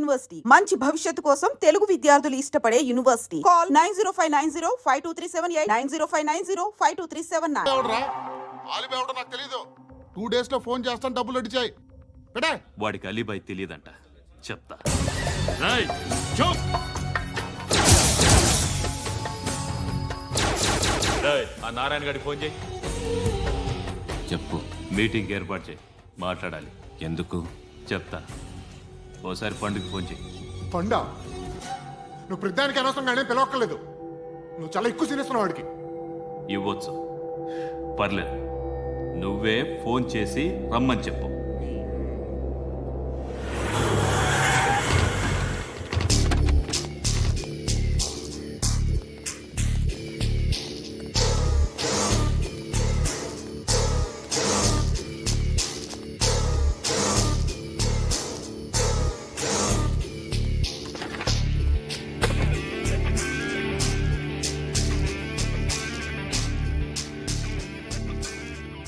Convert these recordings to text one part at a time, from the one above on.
University. మంచి భవిష్యత్తు కోసం తెలుగు విద్యార్థులు ఇష్టపడే university. Call nine zero five nine zero five two three seven eight nine zero five nine zero five two three seven nine. నాకు తెలీదు. Two డేస్లో ఫోన్ చేస్తాను డబ్బులు అడిచాయి. వాడికి అలీబాయ్ తెలియదంట చెప్తా. ఆ నారాయణ గారికి ఫోన్ చేయి. చెప్పు. మీటింగ్ ఏర్పాటు చేయి. మాట్లాడాలి. ఎందుకు? చెప్తా. ఓసారి పండుగ ఫోన్ చేయి. పండా? నువ్వు ప్రతిదానికి అనవసరంగానే పిలవక్కర్లేదు. నువ్వు చాలా ఎక్కువ సీనిస్తున్నావు వాడికి ఇవ్వచ్చు. పర్లేదు. నువ్వే ఫోన్ చేసి రమ్మని చెప్పు.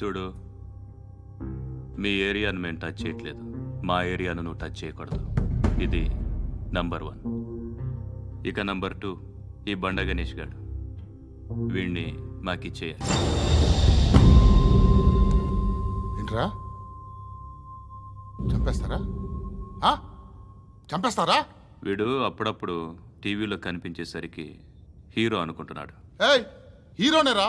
చూడు మీ ఏరియాను మేము టచ్ చేయట్లేదు. మా ఏరియాను నువ్వు టచ్ చేయకూడదు. ఇది నంబర్ వన్ ఇక నంబర్ టూ ఈ బండ గణేష్ గారు వీణ్ణి మాకిచ్చేయాలి ఏంట్రా? చంపేస్తారా? చంపేస్తారా? వీడు అప్పుడప్పుడు టీవీలో కనిపించేసరికి హీరో అనుకుంటున్నాడు. ఏయ్ హీరోనేరా?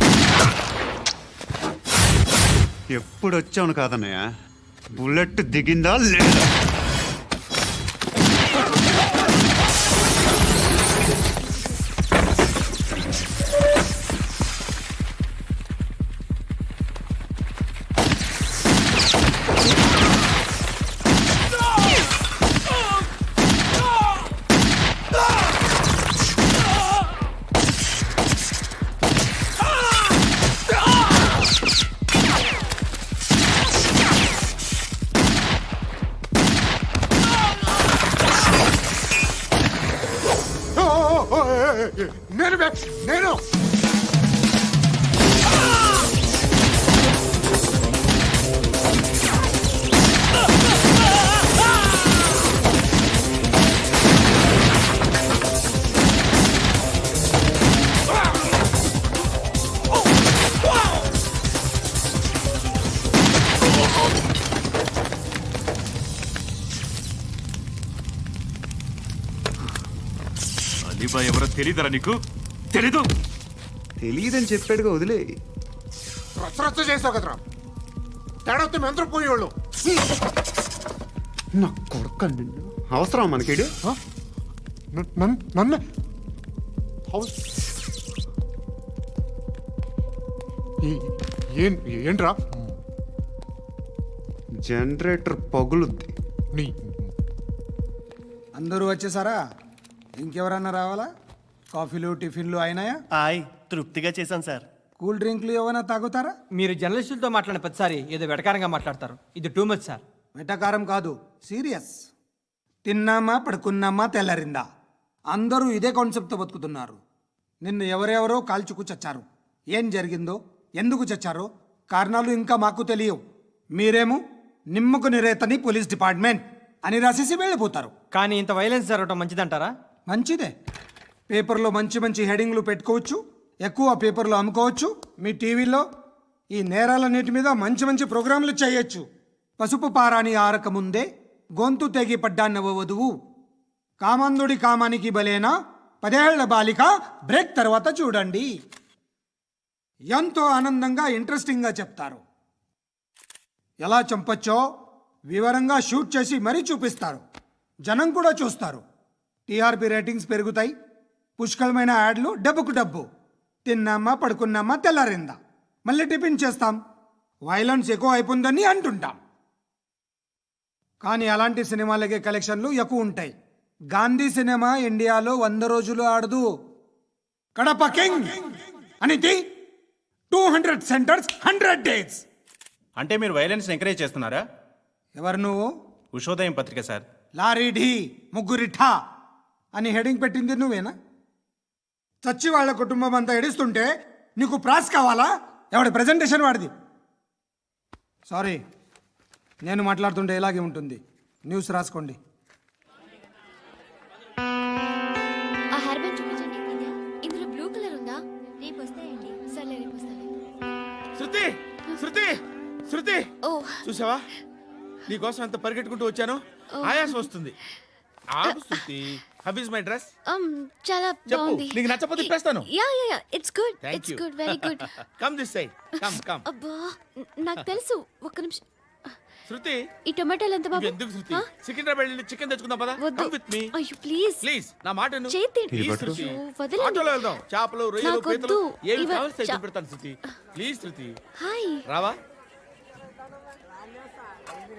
ఎప్పుడు వచ్చావును కాదన్నయ్య? బుల్లెట్ దిగిందా లేదా? అలీబా ఎవరో తెలీదరా నీకు? తెలీదు. తెలియదని చెప్పాడుగా వదిలే. రచ్చరచ్చ చేసావు కదరా. తేడా వస్తే మెంతరం పోయేవాళ్ళు. నా కొడుకండి అవసరం మనకిడు? నన్ను ఏంట్రా? జనరేటర్ పగులుద్ది. నీ అందరూ వచ్చేసారా? ఇంకెవరన్నా రావాలా? కాఫీలు టిఫిన్లు అయినాయా? ఆయ్ తృప్తిగా చేశాను సార్. కూల్ డ్రింక్లు ఏమైనా తాగుతారా? మీరు జర్నలిస్టులతో మాట్లాడిన ప్రతిసారి ఏదో వెటకారంగా మాట్లాడతారు. ఇది టూ మచ్ సార్. వెటకారం కాదు సీరియస్. తిన్నామా పడుకున్నామా తెల్లరిందా? అందరూ ఇదే కాన్సెప్ట్తో బతుకుతున్నారు. నిన్ను ఎవరెవరో కాల్చుకు చచ్చారు. ఏం జరిగిందో ఎందుకు చచ్చారో కారణాలు ఇంకా మాకు తెలియవు. మీరేమో? నిమ్మకు నిరేతని పోలీస్ డిపార్ట్మెంట్ అని రాసేసి వెళ్ళిపోతారు. కానీ ఇంత వైలెన్స్ జరగడం మంచిదంటారా? మంచిదే. పేపర్లో మంచి మంచి హెడింగ్లు పెట్టుకోవచ్చు ఎక్కువ పేపర్లో అమ్ముకోవచ్చు మీ టీవీలో ఈ నేరాలన్నిటి మీద మంచి మంచి ప్రోగ్రాంలు చేయొచ్చు. పసుపు పారాని ఆరక ముందే గొంతు తెగి పడ్డాన్నవ వధువు కామందుడి కామానికి బలేనా? పదేళ్ళ బాలిక బ్రేక్ తర్వాత చూడండి. ఎంతో ఆనందంగా ఇంట్రెస్టింగ్గా చెప్తారు. ఎలా చంపచ్చో వివరంగా షూట్ చేసి మరీ చూపిస్తారు. జనం కూడా చూస్తారు. టీఆర్పీ రేటింగ్స్ పెరుగుతాయి. పుష్కలమైన యాడ్లు డబ్బుకు డబ్బు. తిన్నామా పడుకున్నామా తెల్లారిందా. మళ్ళీ టిఫిన్ చేస్తాం. వైలెన్స్ ఎక్కువ అయిపోయిందని అంటుంటాం. కానీ అలాంటి సినిమాలకే కలెక్షన్లు ఎక్కువ ఉంటాయి. గాంధీ సినిమా ఇండియాలో వంద రోజులు ఆడదు. Kadapa king! అనితి two hundred centres hundred days. అంటే మీరు వైలెన్స్ ఎంకరేజ్ చేస్తున్నారా? ఎవరు నువ్వు? ఉషోదయం పత్రిక సార్. లారీ ఢీ ముగ్గురి ఠా అని హెడింగ్ పెట్టింది నువ్వేనా? చచ్చి వాళ్ళ కుటుంబం అంతా ఎడుస్తుంటే నీకు ప్రాస్ కావాలా? ఎవడి ప్రజెంటేషన్ వాడిది? సారీ నేను మాట్లాడుతుంటే ఇలాగే ఉంటుంది. న్యూస్ రాసుకోండి. శృతి! ఓ. చూసావా? నీకోసం ఎంత పరిగెట్టుకుంటూ వచ్చాను. ఆయాసం వస్తుంది. ఆగు Shruti. How is my dress um చాలా చెప్పు. బాగుంది. నీకు నచ్చకపోతే తిప్పేస్తాను. Ya ya ya it's good Thank it's you. Good very good come this side come come అబ్బా న- నాకు తెలుసు. ఒక్క నిమిషం. శృతి! ఈ టొమాటోలు ఎంత బాబు? ఎందుకు శృతి? ఆ? సికింద్రాబాద్ వెళ్ళి చికెన్ తెచ్చుకుందాం పదా? వద్దు. కమ్ విత్ మీ అయ్యో ప్లీజ్ ప్లీజ్ నా మాట విను. చేతి Please, శృతి. అయ్యో, వదలండి. ఆటోలో వెళ్దాం. చేపలు రొయ్యలు పీతలు. ఏమి ఇవ- కావాలి చా- పెడతాను శృతి. Please Shruti. హాయ్ రావా?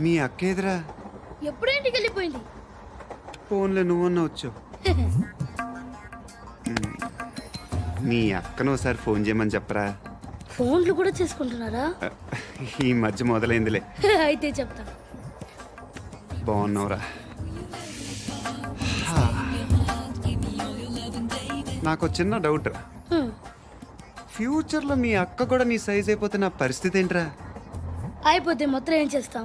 మీ అక్క ఎదురా ఎప్పుడు ఇంటికి వెళ్ళిపోయింది. ఫోన్లో నువ్వన్నా వచ్చావు. మ్. మీ అక్కను ఒకసారి ఫోన్ చేయమని చెప్పరా? ఫోన్లు కూడా చేసుకుంటున్నారా? ఈ మధ్య మొదలైందిలే. అయితే చెప్తా. బాగున్నావురా. నాకు చిన్న డౌట్ ఫ్యూచర్లో మీ అక్క కూడా నీ సైజ్ అయిపోతే నా పరిస్థితి ఏంట్రా? అయిపోతే మొత్తం ఏం చేస్తాం?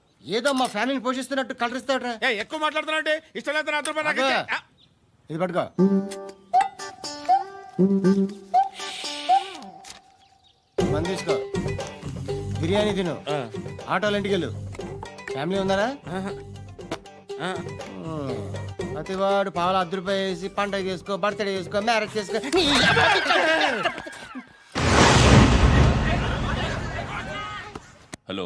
ఏదో మా ఫ్యామిలీని పోషిస్తున్నట్టు కలరిస్తాడరా ఎక్కువ మాట్లాడుతున్నావు ఇష్టం లేదు నాతో పాటు నాకు అబ్బా. ఇచ్చే. ఆ, ఇది పట్టుకో. మంది తీసుకో. బిర్యానీ తిను. ఆటోలు ఇంటికి వెళ్ళు. ఫ్యామిలీ ఉన్నారా ప్రతివాడు పావులు అర్ధ రూపాయలు వేసి పండగ చేసుకో బర్త్డే చేసుకో మ్యారేజ్ చేసుకో. నీ హలో.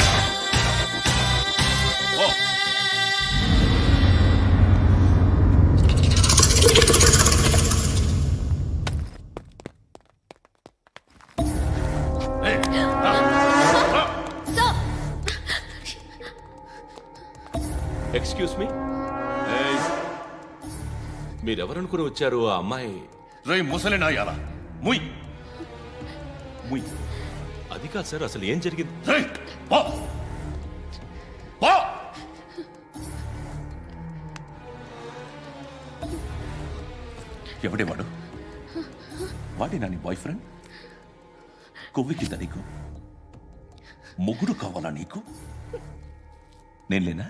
ఎక్స్క్యూజ్ మీ మీరెవరనుకుని వచ్చారు ఆ అమ్మాయి? రే ముసలి నాయాల ముయ్. ముయ్. అది కాదు సార్ అసలు ఏం జరిగింది? రే పో. పో. ఎవడే వాడు? వాడి నీ బాయ్ ఫ్రెండ్ కొవ్వికింద నీకు? ముగ్గురు కావాలా నీకు? నేను లేనా?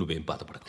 నువ్వేం బాధపడకు.